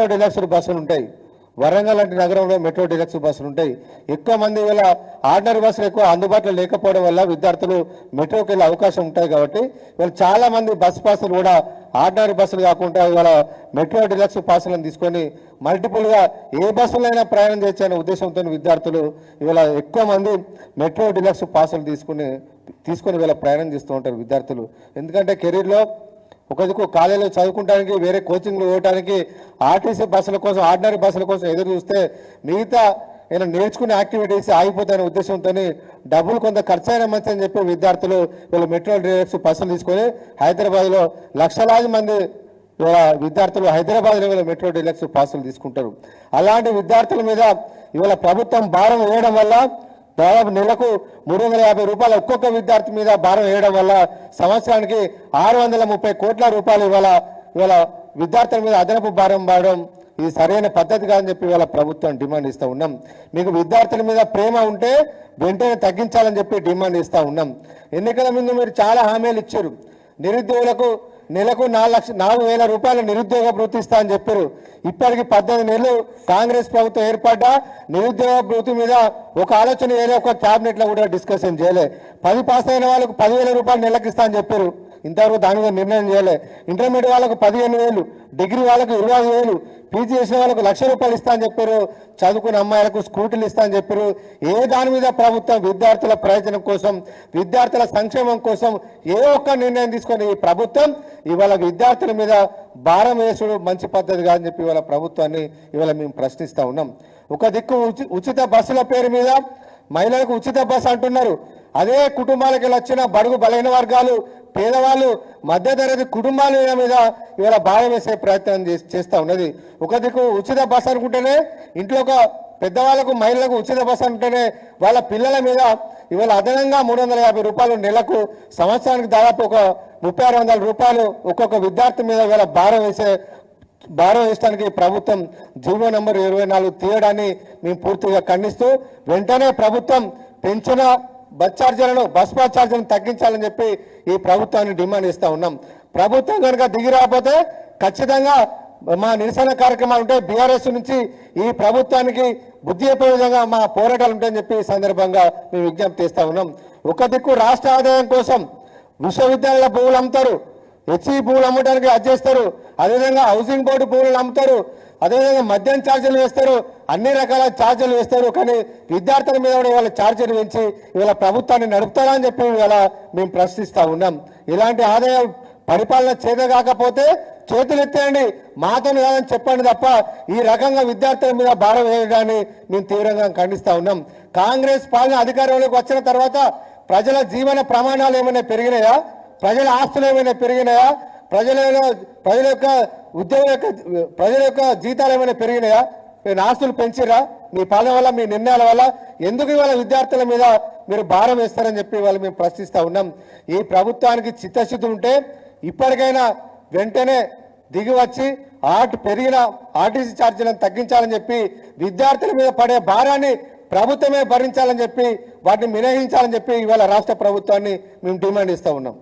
Metro deluxe బస్సులు ఉంటాయి. వరంగల్ లాంటి నగరంలో మెట్రో డిలక్స్ బస్సులు ఉంటాయి. ఎక్కువ మంది వల్ల ఆర్డినరీ బస్సులు ఎక్కువ అందుబాటులో లేకపోవడం వల్ల విద్యార్థులు మెట్రోకి వెళ్ళే అవకాశం ఉంటాయి కాబట్టి వీళ్ళు చాలా మంది బస్ పాసులు కూడా ఆర్డినరీ బస్సులు కాకుండా ఇవాళ మెట్రో డిలక్స్ పాసులను తీసుకొని మల్టిపుల్గా ఏ బస్సులైనా ప్రయాణం చేయొచ్చు ఉద్దేశంతో విద్యార్థులు ఇవాళ ఎక్కువ మంది మెట్రో డిలక్స్ పాసులు తీసుకుని తీసుకొని వీళ్ళ ప్రయాణం చేస్తూ ఉంటారు విద్యార్థులు. ఎందుకంటే కెరీర్లో ఒక కాలేజీలో చదువుకుంటానికి వేరే కోచింగ్లు పోవడానికి ఆర్టీసీ బస్సుల కోసం ఆర్డినరీ బస్సుల కోసం ఎదురు చూస్తే మిగతా నేను నేర్చుకునే యాక్టివిటీస్ ఆగిపోతాయనే ఉద్దేశంతో డబ్బులు కొంత ఖర్చు అయిన మంచి అని చెప్పి విద్యార్థులు వీళ్ళు మెట్రో డ్రైవర్స్ బస్సులు తీసుకొని హైదరాబాద్లో లక్షలాది మంది విద్యార్థులు హైదరాబాద్లో వీళ్ళ మెట్రో డీలక్స్ పాసులు తీసుకుంటారు. అలాంటి విద్యార్థుల మీద ఇవాళ ప్రభుత్వం భారం వేయడం వల్ల దాదాపు నెలకు మూడు వందల యాభై రూపాయలు ఒక్కొక్క విద్యార్థి మీద భారం వేయడం వల్ల సంవత్సరానికి ఆరు వందల ముప్పై కోట్ల రూపాయలు ఇవాళ ఇవాళ విద్యార్థుల మీద అదనపు భారం పడడం ఇది సరైన పద్ధతి కాదని చెప్పి ఇవాళ ప్రభుత్వం డిమాండ్ ఇస్తూ ఉన్నాం. మీకు విద్యార్థుల మీద ప్రేమ ఉంటే వెంటనే తగ్గించాలని చెప్పి డిమాండ్ ఇస్తూ ఉన్నాం. ఎన్నికల ముందు మీరు చాలా హామీలు ఇచ్చారు. నిరుద్యోగులకు నెలకు నాలుగు లక్ష నాలుగు వేల రూపాయల నిరుద్యోగ భృతి ఇస్తా అని చెప్పారు. ఇప్పటికి పద్దెనిమిది నెలలు కాంగ్రెస్ ప్రభుత్వం ఏర్పడ్డా నిరుద్యోగ భృతి మీద ఒక ఆలోచన వేరే ఒక క్యాబినెట్లో కూడా డిస్కషన్ చేయలే. పది పాస్ అయిన వాళ్ళకు పదివేల రూపాయలు నెలకు ఇస్తా అని చెప్పారు. ఇంతవరకు దాని మీద నిర్ణయం చేయలే. ఇంటర్మీడియట్ వాళ్ళకు పదిహేను వేలు డిగ్రీ వాళ్ళకు ఇరవై వేలు పీజీ చేసిన వాళ్ళకు లక్ష రూపాయలు ఇస్తా అని చెప్పారు. చదువుకున్న అమ్మాయిలకు స్కూటీలు ఇస్తా అని చెప్పారు. ఏ దాని మీద ప్రభుత్వం విద్యార్థుల ప్రయోజనం కోసం విద్యార్థుల సంక్షేమం కోసం ఏ ఒక్క నిర్ణయం తీసుకొని ఈ ప్రభుత్వం ఇవాళ విద్యార్థుల మీద భారం వేసుడు మంచి పద్ధతి కాదని చెప్పి ఇవాళ ప్రభుత్వాన్ని ఇవాళ మేము ప్రశ్నిస్తూ ఉన్నాం. ఒక దిక్కు ఉచిత బస్సుల పేరు మీద మహిళలకు ఉచిత బస్సు అంటున్నారు. అదే కుటుంబాలకు వచ్చిన బడుగు బలైన వర్గాలు పేదవాళ్ళు మధ్యతరగతి కుటుంబాల మీద ఇవాళ భారం వేసే ప్రయత్నం చేస్తూ ఉన్నది. ఒక దిక్కు ఉచిత బస్సు అనుకుంటేనే ఇంట్లో ఒక పెద్దవాళ్ళకు మహిళలకు ఉచిత బస్సు అంటేనే వాళ్ళ పిల్లల మీద ఇవాళ అదనంగా మూడు వందల యాభై రూపాయలు నెలకు సంవత్సరానికి దాదాపు ఒక ముప్పై ఆరు వందల రూపాయలు ఒక్కొక్క విద్యార్థి మీద ఇవాళ భారం వేసే భారం వేయడానికి ప్రభుత్వం జీవో నంబర్ ఇరవై నాలుగు తీయడాన్ని మేము పూర్తిగా ఖండిస్తూ వెంటనే ప్రభుత్వం పెంచిన బస్ ఛార్జీలను బస్ పాస్ ఛార్జీలను తగ్గించాలని చెప్పి ఈ ప్రభుత్వాన్ని డిమాండ్ ఇస్తా ఉన్నాం. ప్రభుత్వం కనుక దిగి రాకపోతే ఖచ్చితంగా మా నిరసన కార్యక్రమాలు ఉంటే బీఆర్ఎస్ నుంచి ఈ ప్రభుత్వానికి బుద్ధి చెప్పే విధంగా మా పోరాటాలు ఉంటాయని చెప్పి సందర్భంగా మేము విజ్ఞప్తి చేస్తా ఉన్నాం. ఒక దిక్కు రాష్ట్ర ఆదాయం కోసం విశ్వవిద్యాలయాల భూములు అమ్ముతారు. హెచ్ఈ భూములు అమ్మడానికి అది చేస్తారు. అదేవిధంగా హౌసింగ్ బోర్డు భూములు అమ్ముతారు అదేవిధంగా మద్యం ఛార్జీలు వేస్తారు. అన్ని రకాల ఛార్జీలు వేస్తారు. కానీ విద్యార్థుల మీద కూడా ఇవాళ ఛార్జీలు పెంచి ఇవాళ ప్రభుత్వాన్ని నడుపుతారా అని చెప్పి ఇవాళ మేము ప్రశ్నిస్తూ ఉన్నాం. ఇలాంటి ఆదాయం పరిపాలన చేత కాకపోతే చేతులు ఎత్తేయండి. మాతో కాదని చెప్పండి తప్ప ఈ రకంగా విద్యార్థుల మీద భారం వేయడాన్ని మేము తీవ్రంగా ఖండిస్తూ ఉన్నాం. కాంగ్రెస్ పాలన అధికారంలోకి వచ్చిన తర్వాత ప్రజల జీవన ప్రమాణాలు ఏమైనా పెరిగినాయా? ప్రజల ఆస్తులు ఏమైనా పెరిగినాయా? ప్రజల ప్రజల యొక్క ఉద్యోగం యొక్క ప్రజల యొక్క జీతాలు ఏమైనా పెరిగినాయా? మీరు ఆస్తులు పెంచిరా మీ పాలన వల్ల మీ నిర్ణయాల వల్ల ఎందుకు ఇవాళ విద్యార్థుల మీద మీరు భారం వేస్తారని చెప్పి వాళ్ళు మేము ప్రశ్నిస్తూ ఉన్నాం. ఈ ప్రభుత్వానికి చిత్తశుద్ధి ఉంటే ఇప్పటికైనా వెంటనే దిగి వచ్చి ఆర్ట్ పెరిగిన ఆర్టీసీ ఛార్జీలను తగ్గించాలని చెప్పి విద్యార్థుల మీద పడే భారాన్ని ప్రభుత్వమే భరించాలని చెప్పి వాటిని మినహించాలని చెప్పి ఇవాళ రాష్ట్ర ప్రభుత్వాన్ని మేము డిమాండ్ ఇస్తా ఉన్నాం.